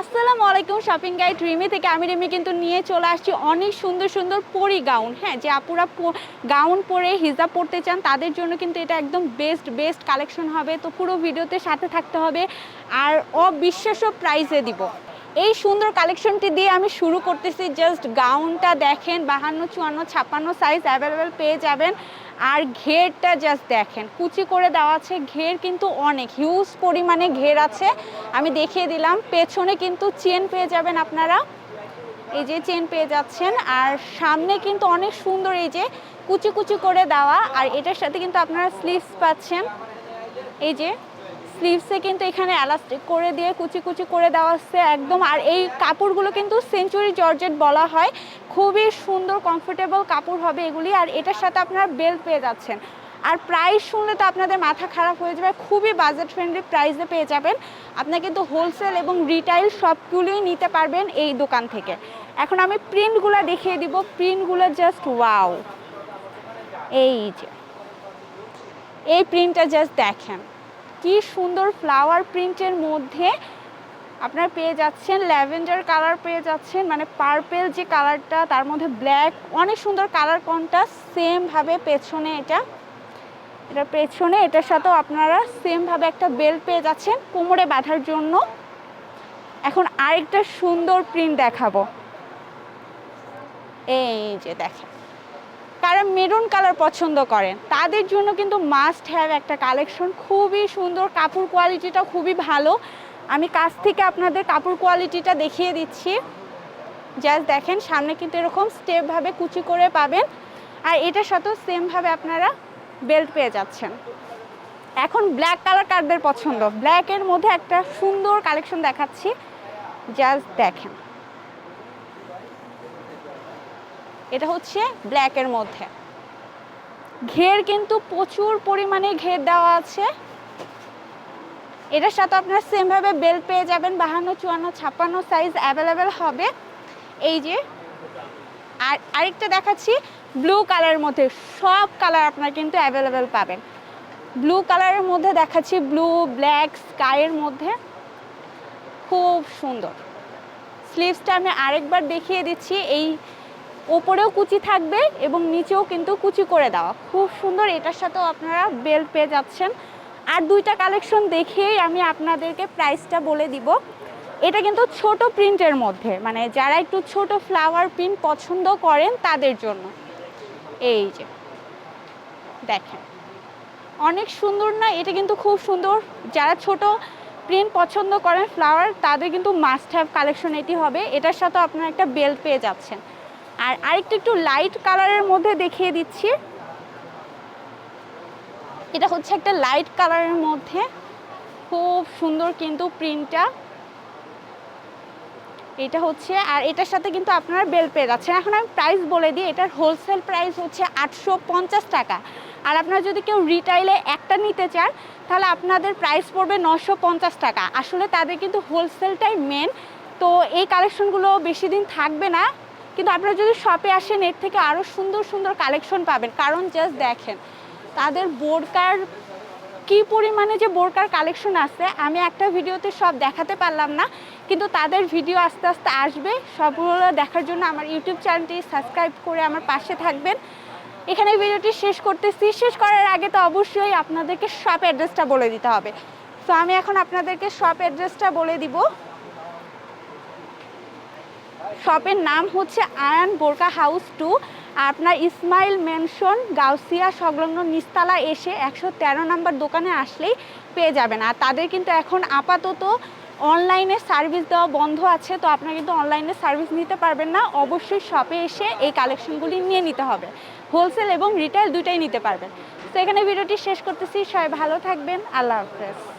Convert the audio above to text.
আসসালামু আলাইকুম shopping guide Rimi থেকে আমি রিমি কিন্তু নিয়ে চলে আসছি অনেক সুন্দর সুন্দর পরি গাউন হ্যাঁ যে আপুরা গাউন পরে হিজাব পরতে চান, তাদের জন্য কিন্তু এটা একদম বেস্ট বেস্ট কালেকশন হবে। তো পুরো ভিডিওতে সাথে থাকতে হবে। আর অবিশ্বাস্য প্রাইসে দিব। এই সুন্দর কালেকশনটি দিয়ে আমি শুরু করতেছি। জাস্ট গাউনটা দেখেন, বাহান্ন, চুয়ান্ন, ছাপ্পান্ন সাইজ অ্যাভেলেবেল পেয়ে যাবেন। আর ঘেরটা জাস্ট দেখেন, কুচি করে দেওয়া আছে। ঘের কিন্তু অনেক হিউজ পরিমাণে ঘের আছে। আমি দেখিয়ে দিলাম, পেছনে কিন্তু চেন পেয়ে যাবেন আপনারা। এই যে চেন পেয়ে যাচ্ছেন, আর সামনে কিন্তু অনেক সুন্দর এই যে কুচি কুচি করে দেওয়া। আর এটার সাথে কিন্তু আপনারা স্লিভস পাচ্ছেন। এই যে স্লিভসে কিন্তু এখানে এলাস্টিক করে দিয়ে কুচি কুচি করে দেওয়া হচ্ছে একদম। আর এই কাপড়গুলো কিন্তু সেঞ্চুরি জর্জেট বলা হয়। খুবই সুন্দর কমফোর্টেবল কাপড় হবে এগুলি। আর এটার সাথে আপনারা বেল্ট পেয়ে যাচ্ছেন। আর প্রাইস শুনলে তো আপনাদের মাথা খারাপ হয়ে যাবে। খুবই বাজেট ফ্রেন্ডলি প্রাইসে পেয়ে যাবেন। আপনারা কিন্তু হোলসেল এবং রিটাইল সবগুলোই নিতে পারবেন এই দোকান থেকে। এখন আমি প্রিন্টগুলো দেখিয়ে দিব। প্রিন্টগুলো জাস্ট ওয়াও এই যে। এই প্রিন্টটা জাস্ট দেখেন। কি সুন্দর ফ্লাওয়ার প্রিন্টের মধ্যে আপনারা পেয়ে যাচ্ছেন, ল্যাভেন্ডার কালার পেয়ে যাচ্ছেন মানে পার্পেল যে কালারটা তার মধ্যে ব্ল্যাক অনেক সুন্দর কালার কোনটা সেমভাবে পেছনে এটা এটা পেছনে, এটার সাথেও আপনারা সেমভাবে একটা বেল্ট পেয়ে যাচ্ছেন কোমরে বাঁধার জন্য। এখন আরেকটা সুন্দর প্রিন্ট দেখাবো। এই যে দেখেন। কারা মেরুন কালার পছন্দ করেন তাদের জন্য কিন্তু মাস্ট হ্যাভ একটা কালেকশন খুবই সুন্দর, কাপড় কোয়ালিটিটা খুবই ভালো। আমি কাছ থেকে আপনাদের কাপড় কোয়ালিটিটা দেখিয়ে দিচ্ছি। জাস্ট দেখেন, সামনে কিন্তু এরকম স্টেপভাবে কুচি করে পাবেন। আর এটার সাথেও সেমভাবে আপনারা বেল্ট পেয়ে যাচ্ছেন। এখন ব্ল্যাক কালার কারদের পছন্দ? ব্ল্যাকের মধ্যে একটা সুন্দর কালেকশন দেখাচ্ছি। জাস্ট দেখেন। এটা হচ্ছে ব্ল্যাকের মধ্যে। ঘের কিন্তু প্রচুর পরিমাণে ঘের দেওয়া আছে। এটার সাথে আপনার সেমভাবে বেল পেয়ে যাবেন, বাহান্ন, চুয়ান্ন, ছাপ্পান্ন সাইজ অ্যাভেলেবেল হবে। এই যে, আর আরেকটা দেখাচ্ছি ব্লু কালারের মধ্যে সব কালার আপনার কিন্তু অ্যাভেলেবেল পাবেন। ব্লু কালারের মধ্যে দেখাচ্ছি ব্লু ব্ল্যাক স্কাইয়ের মধ্যে। খুব সুন্দর। স্লিভসটা আমি আরেকবার দেখিয়ে দিচ্ছি, এই ওপরেও কুচি থাকবে এবং নিচেও কিন্তু কুচি করে দেওয়া। খুব সুন্দর, এটার সাথেও আপনারা বেল্ট পেয়ে যাচ্ছেন। আর দুইটা কালেকশন দেখেই আমি আপনাদেরকে প্রাইসটা বলে দিব। এটা কিন্তু ছোট প্রিন্টের মধ্যে মানে যারা একটু ছোট ফ্লাওয়ার প্রিন্ট পছন্দ করেন তাদের জন্য। এই যে, দেখেন। অনেক সুন্দর না, এটা কিন্তু খুব সুন্দর। যারা ছোট প্রিন্ট পছন্দ করেন ফ্লাওয়ার, তাদের কিন্তু মাস্ট হ্যাভ কালেকশন এটি হবে। এটার সাথে আপনারা একটা বেল্ট পেয়ে যাচ্ছেন। আর আরেকটু একটু লাইট কালারের মধ্যে দেখিয়ে দিচ্ছি। এটা হচ্ছে একটা লাইট কালারের মধ্যে। খুব সুন্দর কিন্তু প্রিন্টটা এটা হচ্ছে, আর এটার সাথে কিন্তু আপনারা বেল পেয়ে যাচ্ছেন। এখন আমি প্রাইস বলে দিই, এটার হোলসেল প্রাইস হচ্ছে আটশো পঞ্চাশ টাকা। আর আপনারা যদি কেউ রিটাইলে একটা নিতে চান, তাহলে আপনাদের প্রাইস পড়বে নশো টাকা। আসলে তাদের কিন্তু হোলসেলটাই মেন তো এই কালেকশনগুলো বেশি দিন থাকবে না। কিন্তু আপনারা যদি শপে আসেন, এর থেকে আরও সুন্দর সুন্দর কালেকশন পাবেন। কারণ জাস্ট দেখেন, তাদের বোরকার কি পরিমাণে যে বোরকার কালেকশন আছে, আমি একটা ভিডিওতে সব দেখাতে পারলাম না, কিন্তু তাদের ভিডিও আস্তে আস্তে আসবে। সবগুলো দেখার জন্য আমার ইউটিউব চ্যানেলটি সাবস্ক্রাইব করে আমার পাশে থাকবেন। এখানে ভিডিওটি শেষ করতেছি। শেষ করার আগে তো অবশ্যই আপনাদেরকে শপ অ্যাড্রেসটা বলে দিতে হবে। তো আমি এখন আপনাদেরকে শপ অ্যাড্রেসটা বলে দিব। শপের নাম হচ্ছে আয়ান বোরকা হাউস টু। আপনার ইসমাইল মেনশন গাউসিয়া সংলগ্ন নিস্তালা এসে একশো তেরো নম্বর দোকানে আসলেই পেয়ে যাবেন। আর তাদের কিন্তু এখন আপাতত অনলাইনে সার্ভিস দেওয়া বন্ধ আছে, তো আপনারা কিন্তু অনলাইনে সার্ভিস নিতে পারবেন না। অবশ্যই শপে এসে এই কালেকশনগুলি নিয়ে নিতে হবে। হোলসেল এবং রিটেল দুইটাই নিতে পারবেন। তো এখানে ভিডিওটি শেষ করতেছি। সবাই ভালো থাকবেন। আল্লাহ হাফেজ।